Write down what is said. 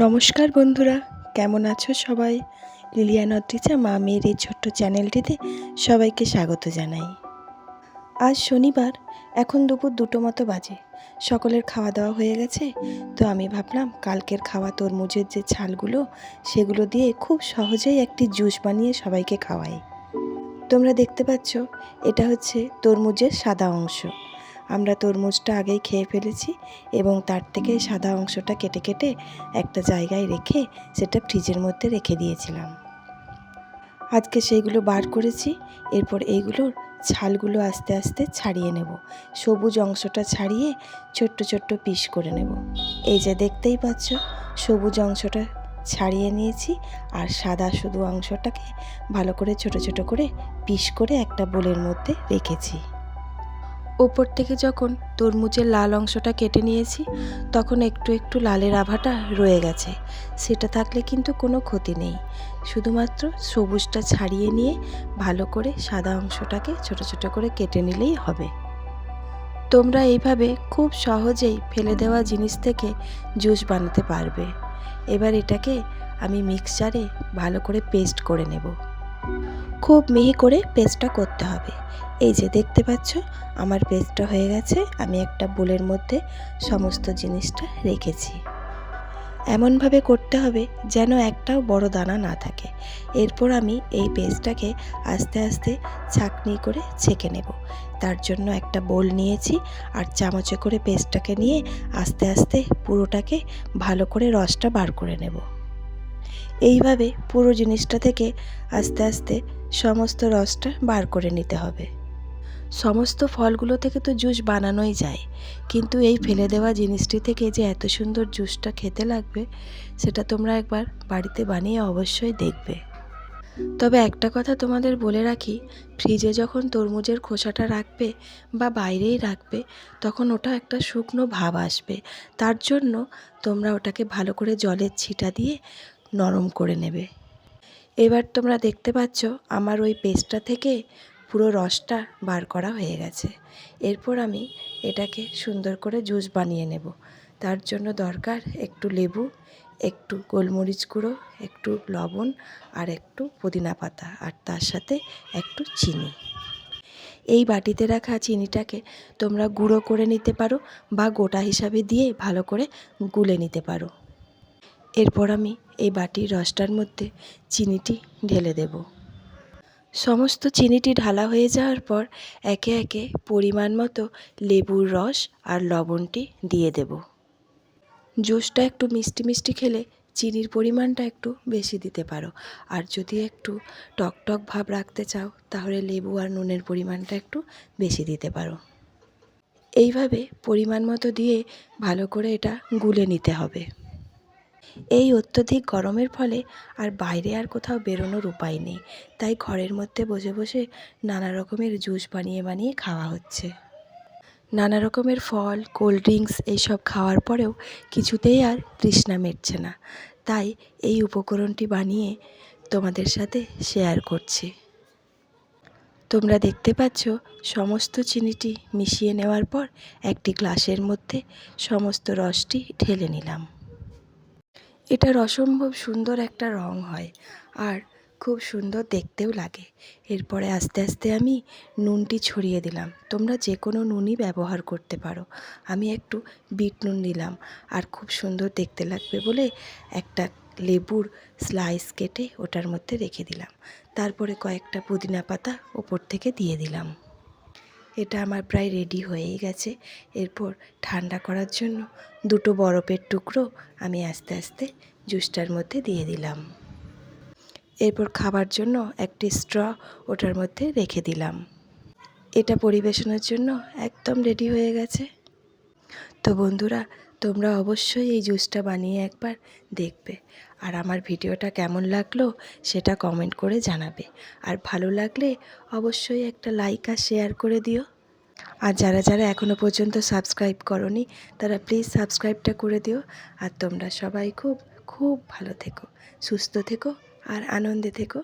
নমস্কার বন্ধুরা, কেমন আছো সবাই? লিলিয়ান অদ্রিজা মা মেয়ের এই ছোট্ট চ্যানেলটিতে সবাইকে স্বাগত জানাই। আজ শনিবার, এখন দুপুর দুটো মতো বাজে। সকলের খাওয়া দাওয়া হয়ে গেছে, তো আমি ভাবলাম কালকের খাওয়া তরমুজের যে ছালগুলো, সেগুলো দিয়ে খুব সহজেই একটি জুস বানিয়ে সবাইকে খাওয়াই। তোমরা দেখতে পাচ্ছ, এটা হচ্ছে তরমুজের সাদা অংশ। আমরা তরমুজটা আগেই খেয়ে ফেলেছি এবং তার থেকে সাদা অংশটা কেটে কেটে একটা জায়গায় রেখে সেটা ফ্রিজের মধ্যে রেখে দিয়েছিলাম। আজকে সেইগুলো বার করেছি, এরপর এইগুলোর ছালগুলো আস্তে আস্তে ছাড়িয়ে নেব। সবুজ অংশটা ছাড়িয়ে ছোট্ট ছোট্ট পিস করে নেব। এই যে দেখতেই পাচ্ছ, সবুজ অংশটা ছাড়িয়ে নিয়েছি আর সাদা শুধু অংশটাকে ভালো করে ছোট ছোট করে পিস করে একটা বোলের মধ্যে রেখেছি। ওপর থেকে যখন তরমুজের লাল অংশটা কেটে নিয়েছি, তখন একটু একটু লালের আভাটা রয়ে গেছে। সেটা থাকলে কিন্তু কোনো ক্ষতি নেই। শুধুমাত্র সবুজটা ছাড়িয়ে নিয়ে ভালো করে সাদা অংশটাকে ছোট ছোট করে কেটে নিলেই হবে। তোমরা এইভাবে খুব সহজেই ফেলে দেওয়া জিনিস থেকে জুস বানাতে পারবে। এবার এটাকে আমি মিক্সচারে ভালো করে পেস্ট করে নেব। খুব মিহি করে পেস্টটা করতে হবে। এই যে দেখতে পাচ্ছ, আমার পেস্টটা হয়ে গেছে। আমি একটা বোলের মধ্যে সমস্ত জিনিসটা রেখেছি। এমনভাবে করতে হবে যেন একটাও বড় দানা না থাকে। এরপর আমি এই পেস্টটাকে আস্তে আস্তে ছাঁকনি করে ছেঁকে নেব। তার জন্য একটা বোল নিয়েছি আর চামচে করে পেস্টটাকে নিয়ে আস্তে আস্তে পুরোটাকে ভালো করে রসটা বার করে নেব। এইভাবে পুরো জিনিসটা থেকে আস্তে আস্তে সমস্ত রসটা বার করে নিতে হবে। সমস্ত ফলগুলো থেকে তো জুস বানানোই যায়। কিন্তু এই ফেলে দেওয়া জিনিসটি থেকে যে এত সুন্দর জুসটা খেতে লাগবে, সেটা তোমরা একবার বাড়িতে বানিয়ে অবশ্যই দেখবে। তবে একটা কথা তোমাদের বলে রাখি, ফ্রিজে যখন তরমুজের খোসাটা রাখবে বা বাইরেই রাখবে, তখন ওটা একটা শুকনো ভাব আসবে। তার জন্য তোমরা ওটাকে ভালো করে জলের ছিটা দিয়ে নরম করে নেবে। এবার তোমরা দেখতে পাচ্ছ, আমার ওই পেস্টটা থেকে পুরো রসটা বার করা হয়ে গেছে। এরপর আমি এটাকে সুন্দর করে জুস বানিয়ে নেব। তার জন্য দরকার একটু লেবু, একটু গোলমরিচ গুঁড়ো, একটু লবণ আর একটু পুদিনা পাতা আর তার সাথে একটু চিনি। এই বাটিতে রাখা চিনিটাকে তোমরা গুঁড়ো করে নিতে পারো বা গোটা হিসাবে দিয়ে ভালো করে গুলে নিতে পারো। এরপর আমি এই বাটির রসটার মধ্যে চিনিটি ঢেলে দেব। সমস্ত চিনিটি ঢালা হয়ে যাওয়ার পর একে একে পরিমাণ মতো লেবুর রস আর লবণটি দিয়ে দেব। জুসটা একটু মিষ্টি মিষ্টি খেলে চিনির পরিমাণটা একটু বেশি দিতে পারো। আর যদি একটু টক টক ভাব রাখতে চাও, তাহলে লেবু আর নুনের পরিমাণটা একটু বেশি দিতে পারো। এইভাবে পরিমাণ মতো দিয়ে ভালো করে এটা গুলে নিতে হবে। এই অত্যধিক গরমের ফলে আর বাইরে আর কোথাও বেরোনোর উপায় নেই। তাই ঘরের মধ্যে বসে বসে নানা রকমের জুস বানিয়ে বানিয়ে খাওয়া হচ্ছে। নানা রকমের ফল, কোল্ড ড্রিঙ্কস এইসব খাওয়ার পরেও কিছুতেই আর তৃষ্ণা মেটছে না। তাই এই উপকরণটি বানিয়ে তোমাদের সাথে শেয়ার করছি। তোমরা দেখতে পাচ্ছ, সমস্ত চিনিটি মিশিয়ে নেওয়ার পর একটি গ্লাসের মধ্যে সমস্ত রসটি ঢেলে নিলাম। এটার অসম্ভব সুন্দর একটা রং হয় আর খুব সুন্দর দেখতেও লাগে। এরপরে আস্তে আস্তে আমি নুনটি ছড়িয়ে দিলাম। তোমরা যে কোনো নুনই ব্যবহার করতে পারো। আমি একটু বিট নুন দিলাম আর খুব সুন্দর দেখতে লাগবে বলে একটা লেবুর স্লাইস কেটে ওটার মধ্যে রেখে দিলাম। তারপরে কয়েকটা পুদিনা পাতা ওপর থেকে দিয়ে দিলাম। এটা আমার প্রায় রেডি হয়েই গেছে। এরপর ঠান্ডা করার জন্য দুটো বরফের টুকরো আমি আস্তে আস্তে জুসটার মধ্যে দিয়ে দিলাম। এরপর খাবার জন্য একটি স্ট্র ওটার মধ্যে রেখে দিলাম। এটা পরিবেশনের জন্য একদম রেডি হয়ে গেছে। তো বন্ধুরা তোমরা অবশ্যই এই জুসটা বানিয়ে একবার দেখবে। আর আমার ভিডিওটা কেমন লাগল সেটা কমেন্ট করে জানাবে। আর ভালো লাগলে অবশ্যই একটা লাইক আর শেয়ার করে দিও। আর যারা যারা এখনও পর্যন্ত সাবস্ক্রাইব করনি, তারা প্লিজ সাবস্ক্রাইবটা করে দিও। আর তোমরা সবাই খুব খুব ভালো থেকো, সুস্থ থেকো আর আনন্দে থেকো।